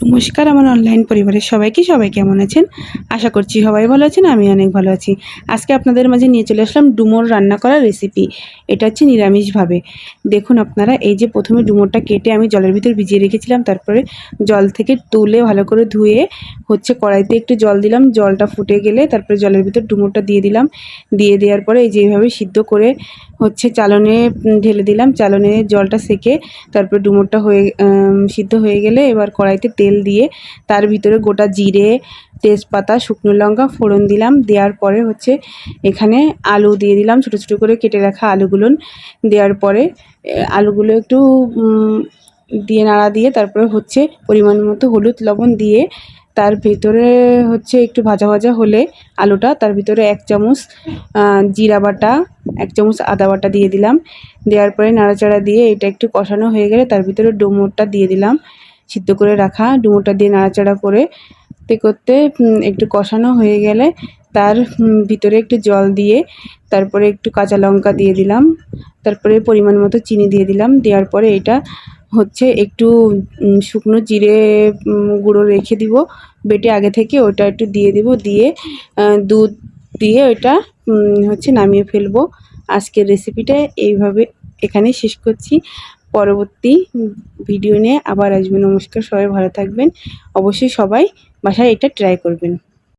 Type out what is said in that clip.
নমস্কার, আমার অনলাইন পরিবারের সবাইকে, সবাই কেমন আছেন? আশা করছি সবাই ভালো আছেন, আমি অনেক ভালো আছি। আজকে আপনাদের মাঝে নিয়ে চলে আসলাম ডুমোর রান্না করার রেসিপি এটা হচ্ছে নিরামিষভাবে। দেখুন আপনারা, এই যে প্রথমে ডুমোরটা কেটে আমি জলের ভিতর ভিজিয়ে রেখেছিলাম, তারপরে জল থেকে তুলে ভালো করে ধুয়ে হচ্ছে কড়াইতে একটু জল দিলাম, জলটা ফুটে গেলে তারপরে জলের ভিতর ডুমোরটা দিয়ে দিলাম। দিয়ে দেওয়ার পরে এই যেভাবে সিদ্ধ করে হচ্ছে চালনে ঢেলে দিলাম, চালনে জলটা সেকে তারপরে ডুমোরটা হয়ে সিদ্ধ হয়ে গেলে এবার কড়াইতে তেল দিয়ে তার ভিতরে গোটা জিরে, তেজপাতা, শুকনো লঙ্কা ফোড়ন দিলাম। দেওয়ার পরে হচ্ছে এখানে আলু দিয়ে দিলাম, ছোটো ছোটো করে কেটে রাখা আলুগুলো। দেওয়ার পরে আলুগুলো একটু দিয়ে নাড়া দিয়ে তারপরে হচ্ছে পরিমাণ মতো হলুদ লবণ দিয়ে তার ভিতরে হচ্ছে একটু ভাজা ভাজা হলে আলুটা, তার ভিতরে এক চামচ জিরা বাটা, এক চামচ আদা বাটা দিয়ে দিলাম। দেওয়ার পরে নাড়াচাড়া দিয়ে এটা একটু কষানো হয়ে গেলে তার ভিতরে ডুমোরটা দিয়ে দিলাম। সিদ্ধ করে রাখা ডুমোরটা দিয়ে নাড়াচাড়া করে করতে একটু কষানো হয়ে গেলে তার ভিতরে একটু জল দিয়ে তারপরে একটু কাঁচা লঙ্কা দিয়ে দিলাম, তারপরে পরিমাণ মতো চিনি দিয়ে দিলাম, দেওয়ার পরে এটা হচ্ছে একটু শুকনো জিরে গুঁড়ো রেখে দিব, বেটে আগে থেকে ওটা একটু দিয়ে দিব, দিয়ে দুধ দিয়ে ওটা হচ্ছে নামিয়ে ফেলব। আজকের রেসিপিটা এইভাবে এখানে শেষ করছি। পরবর্তী ভিডিও নিয়ে আবার আসবেন নমস্কার, সবাই ভালো থাকবেন। অবশ্যই সবাই বাসায় এটা ট্রাই করবেন।